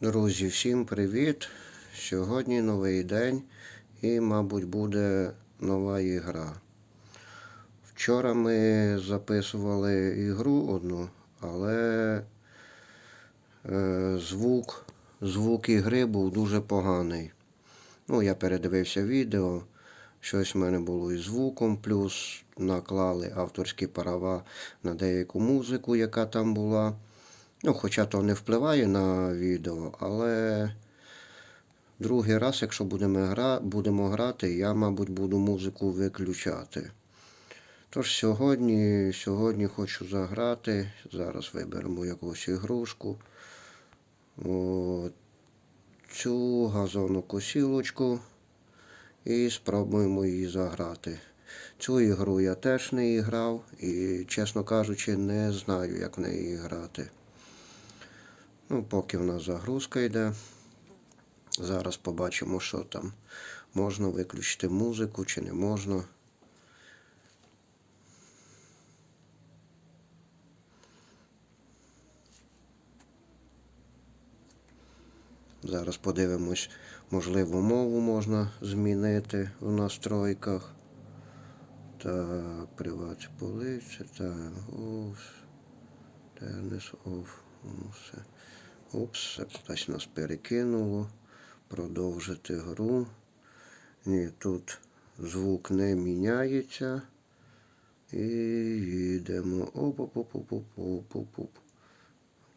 Друзі, всім привіт! Сьогодні новий день і, мабуть, буде нова ігра. Вчора ми записували ігру одну, але е, звук, звук ігри був дуже поганий. Ну, я передивився відео, щось в мене було із звуком, плюс наклали авторські права на деяку музику, яка там була. Ну, хоча то не впливає на відео, але другий раз, якщо будемо, гра... будемо грати, я, мабуть, буду музику виключати. Тож сьогодні, сьогодні хочу заграти. Зараз виберемо якусь ігрушку. О, цю газовну косілочку і спробуємо її заграти. Цю ігру я теж не грав і, чесно кажучи, не знаю, як в неї грати. Ну, поки в нас загрузка йде. Зараз побачимо, що там. Можна виключити музику чи не можна. Зараз подивимось, можливо, мову можна змінити в настройках. Так, приват полиця, так, оф, тернес, оф, все. Це кудись нас перекинуло. Продовжити гру. Ні, тут звук не міняється. І їдемо. оп оп оп оп оп оп оп оп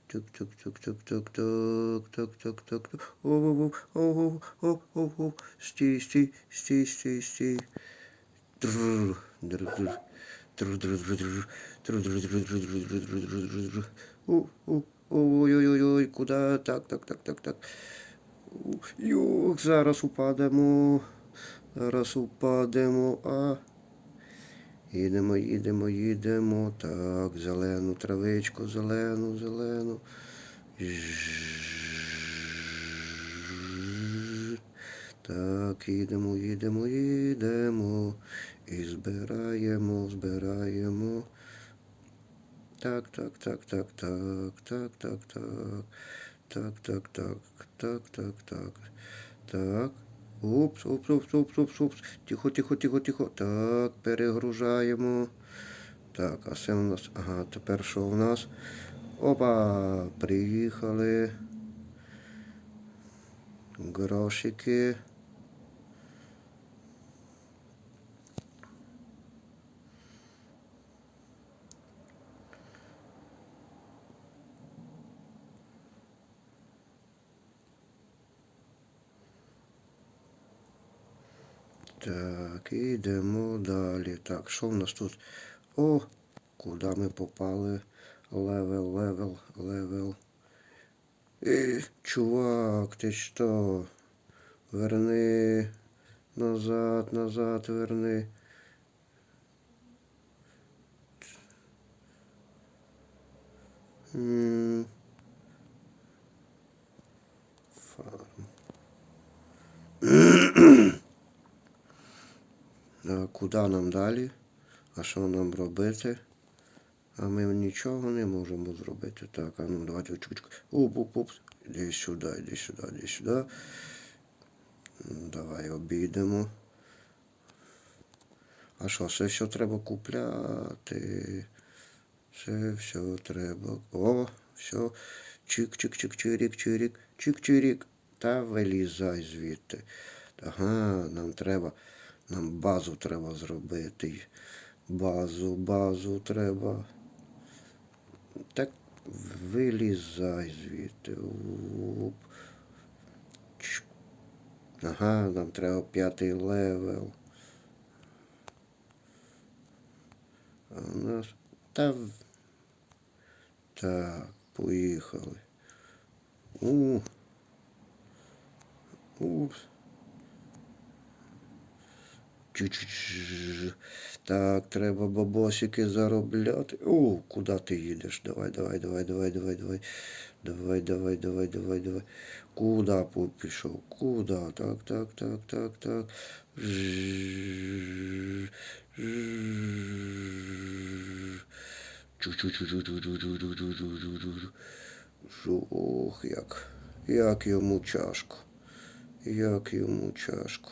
тук тук тук тук тук тук тук тук тук тук оп оп оп оп оп стій стій стій стій стій Друр, друр, друр. Друр, друр, друр, друр. Друр, друр, друр, Ой-ой-ой, куди? Так, так, так, так, так. Юх, зараз упадемо. Зараз упадемо. А. Їдемо, їдемо, їдемо. Так, зелену травичку, зелену, зелену. Так, їдемо, їдемо, їдемо. І збираємо, збираємо. Так, так, так, так, так, так, так, так. Так, так, так, так, так, так. Так. Упс, упс, упс, упс, упс, упс. Тихо, тихо, тихо, тихо. Так, перегружаємо. Так, а це у нас. Ага, тепер що у нас? Опа! Приїхали. Грошики. Так, ідемо далі. Так, що в нас тут? О, куди ми попали? Левел, левел, левел. Е, чувак, ти що? Верни. Назад, назад, верни. Фарм. Куди нам далі? А що нам робити? А ми нічого не можемо зробити. Так, а ну давайте чучку. Оп. Іди сюди, іди сюди, іди сюди. Ну, Давай обійдемо. А що, це все треба купляти? Це все треба. О, все. Чик-чик-чик-чирік, чирік, чик-чирік. Та вилізай звідти. Ага, нам треба. Нам базу треба зробити. Базу, базу треба. Так вилізай звідти. Чш. Ага, нам треба п'ятий левел. А у нас. Та. Так, поїхали. У. Упс. Так, треба бабосики заробляти. О, куди ти їдеш? Давай, давай, давай, давай, давай, давай. Давай, давай, давай, давай, давай. Куда пішов? Куда? Так, так, так, так, так. Ох, як. Як йому чашку. Як йому чашку.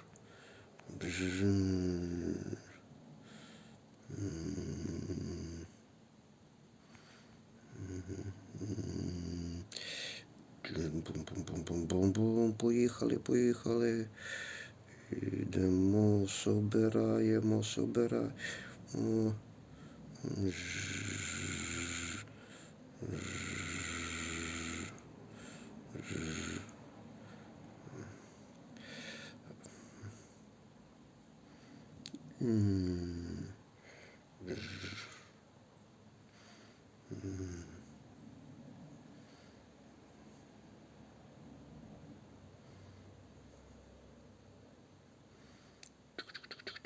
Поїхали, поїхали. Йдемо, собираємо, собираємо. Ж-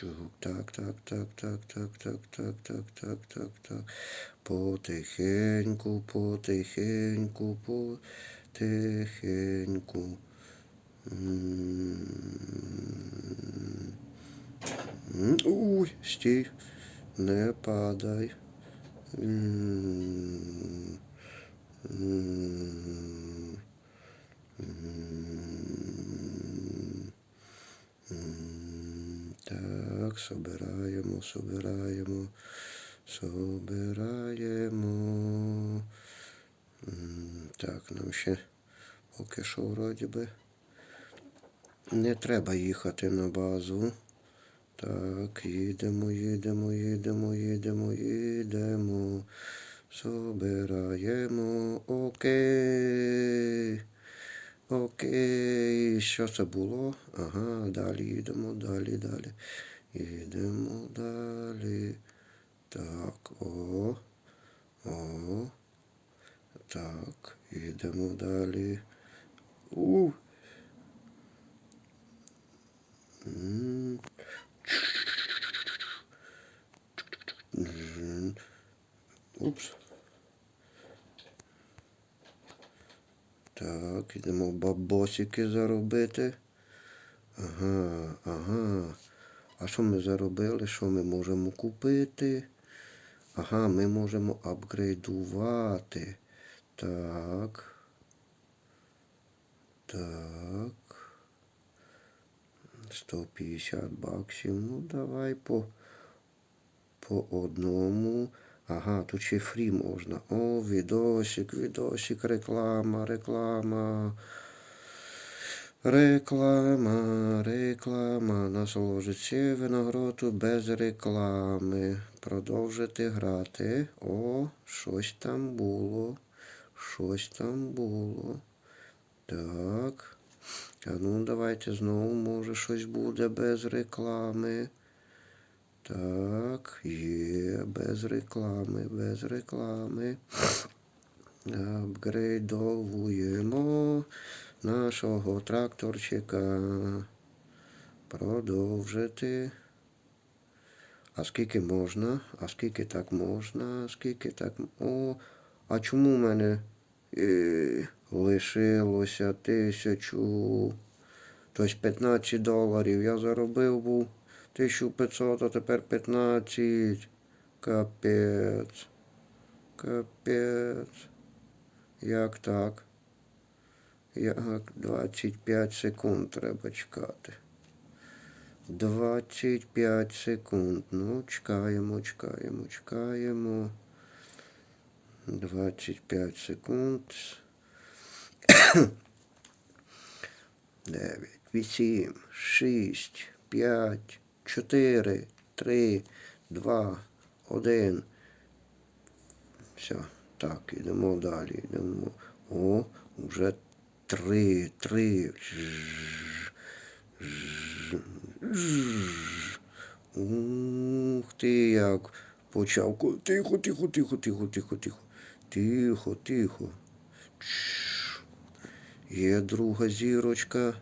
М. Так, так, так, так, так, так, так, так, так, так, так. Потихеньку, потихеньку, потихеньку. Уй, стій, не падай. М. М. М. М, Так, собираємо, собираємо, собираємо. Так, нам ще поки що вроді би. Не треба їхати на базу. Так, їдемо, їдемо, їдемо, їдемо, їдемо. Собираємо. Окей. Окей. Що це було? Ага, далі їдемо, далі, далі. Їдемо далі. Так, о. О. Так, їдемо далі. У. Упс. Так, ідемо бабосики заробити. Ага, ага. А що ми заробили? Що ми можемо купити? Ага, ми можемо апгрейдувати. Так. Так. 150 баксів. Ну, давай по, по одному. Ага, тут ще фрі можна. О, відосик, відосик, реклама, реклама. Реклама, реклама. Насолоджується винагороду без реклами. Продовжити грати. О, щось там було. Щось там було. Так. А ну давайте знову, може, щось буде без реклами. Так, є, без реклами, без реклами. Апгрейдовуємо нашого тракторчика. Продовжити. А скільки можна? А скільки так можна? А Скільки так. О, а чому в мене е, лишилося тисячу? Тобто 15 доларів. Я заробив був 1500, а тепер 15. Капець. Капець. Як так? Як 25 секунд треба чекати. 25 секунд. Ну, чекаємо, чекаємо, чекаємо. 25 секунд. 9, 8, 6, 5, 4, 3, 2, 1. Все. Так, йдемо далі. Йдемо. О, вже 3, 3. Ух ти як почав. Тихо, тихо, тихо, тихо, тихо, тихо. Тихо, тихо. Є друга зірочка.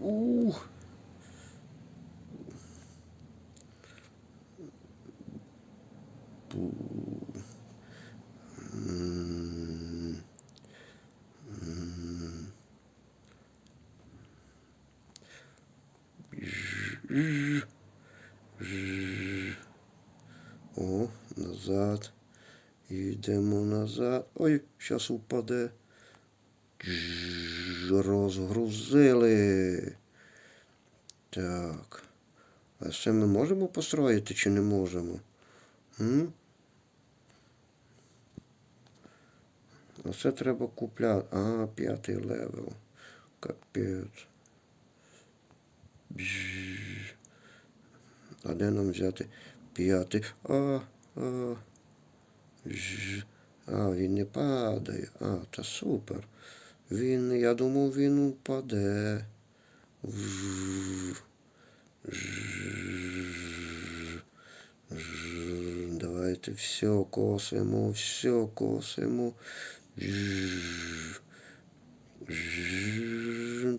Ух. О, назад. Йдемо назад. Ой, зараз упаде. Розгрузили. Так. А це ми можемо построїти чи не можемо? М? Це треба купляти. А, п'ятий левел. Капець. А де нам взяти п'ятий? А, а. Ж. А, він не падає. А, та супер. Він, я думав, він упаде. Давайте все косимо, все косимо.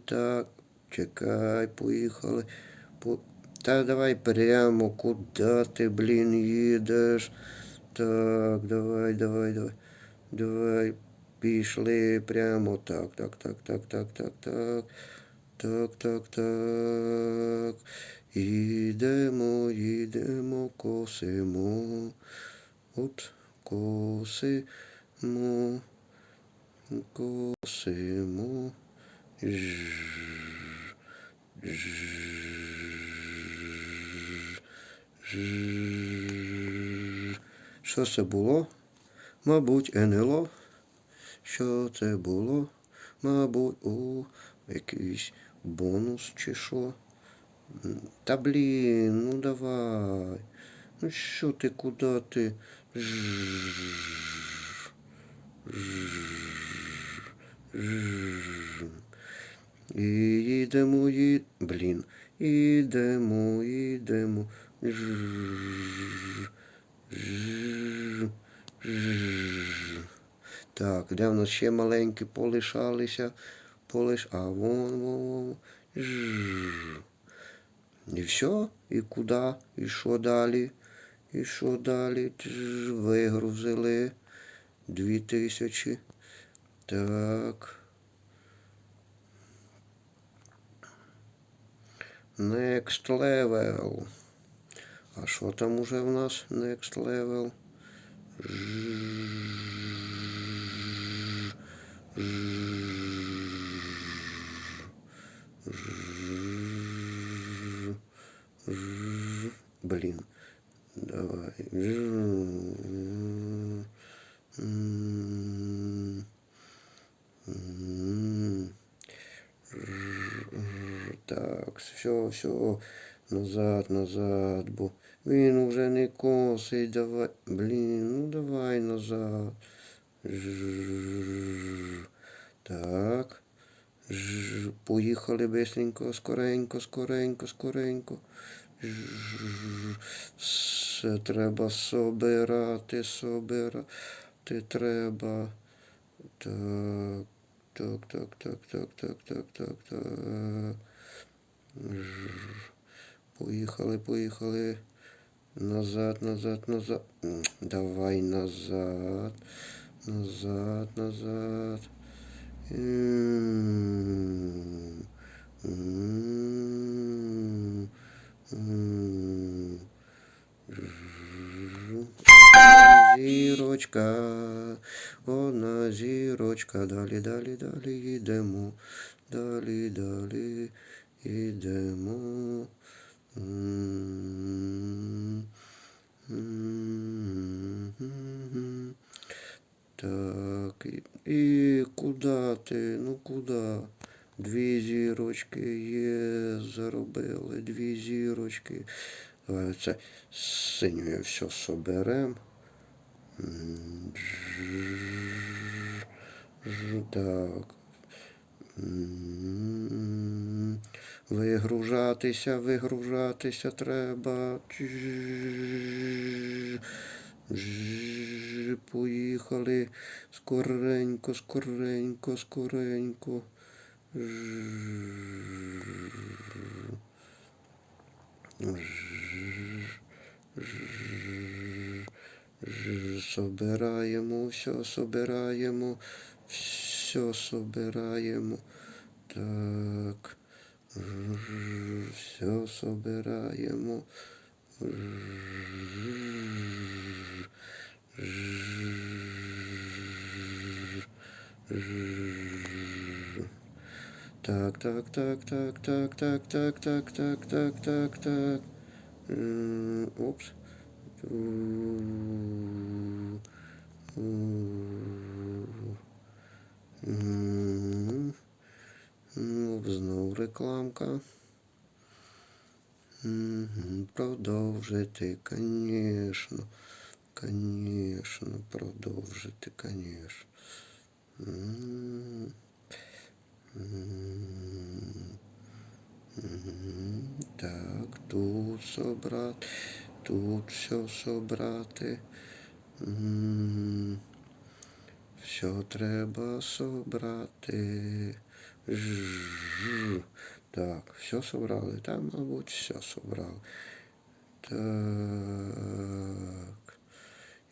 Так, чекай, поїхали. По... Та давай прямо, куди ти, блін, їдеш? Так, давай, давай, давай. Давай. Пішли прямо. Так, так, так, так, так, так, так. Так, так, так. Їдемо, їдемо, косимо. От, косимо. Косимо. Ж. Ж. Що це було? Мабуть, НЛО. Що це було? Мабуть, о, якийсь бонус чи що? Та блін, ну давай. Ну що ти, куди ти? І їдемо, ї... Блін. Ідемо, ідемо. Так, де в нас ще маленькі полишалися? Полиш... А вон, вон, вон. І все? І куди? І що далі? І що далі? Вигрузили. Дві тисячі. Так. Next level. А що там уже в нас? Next level. Блин. Давай. Так, все, все. Назад, назад, бо він уже не косить, давай. Блін, ну давай назад. Ж. Так. Ж. Поїхали бистренько, скоренько, скоренько, скоренько. Ж. Все треба собирати, собирати треба. Так. Так, так, так, так, так, так, так, так. Поїхали, поїхали. Назад, назад, назад. Давай назад. Назад, назад. Зірочка, одна зірочка, далі, далі, далі йдемо, далі, далі йдемо. Так, і, куди ти? Ну куди? Дві зірочки є, заробили, дві зірочки. Давай це синьою все соберем. Так. Вигружатися, вигружатися треба. Поїхали. Скоренько, скоренько, скоренько. Собираємо, все собираємо, все собираємо. Так. Все собираємо. Так, так, так, так, так, так, так, так, так, так, так, так. М, Упс. М, Ну, знов рекламка. Продовжити, конечно. Конечно, продовжити, конечно. Так, тут собрати, тут все собрати. Все треба собрати. Ж. Так, все собрали. Там, мабуть, все собрали. Так.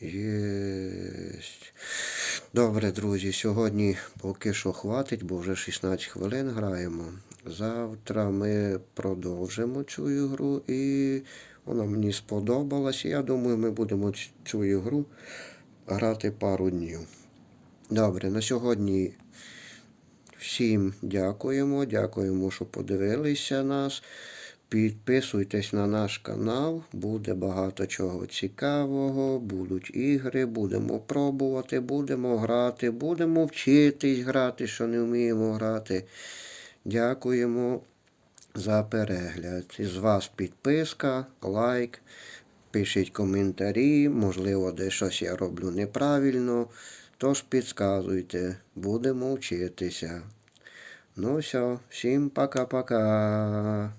Єсть. Добре, друзі, сьогодні поки що хватить, бо вже 16 хвилин граємо. Завтра ми продовжимо цю ігру і вона мені сподобалась. Я думаю, ми будемо цю ігру грати пару днів. Добре, на сьогодні всім дякуємо. Дякуємо, що подивилися нас. Підписуйтесь на наш канал, буде багато чого цікавого, будуть ігри, будемо пробувати, будемо грати, будемо вчитись грати, що не вміємо грати. Дякуємо за перегляд. З вас підписка, лайк, пишіть коментарі, можливо, де щось я роблю неправильно. Тож підказуйте, будемо вчитися. Ну все, всім пока-пока.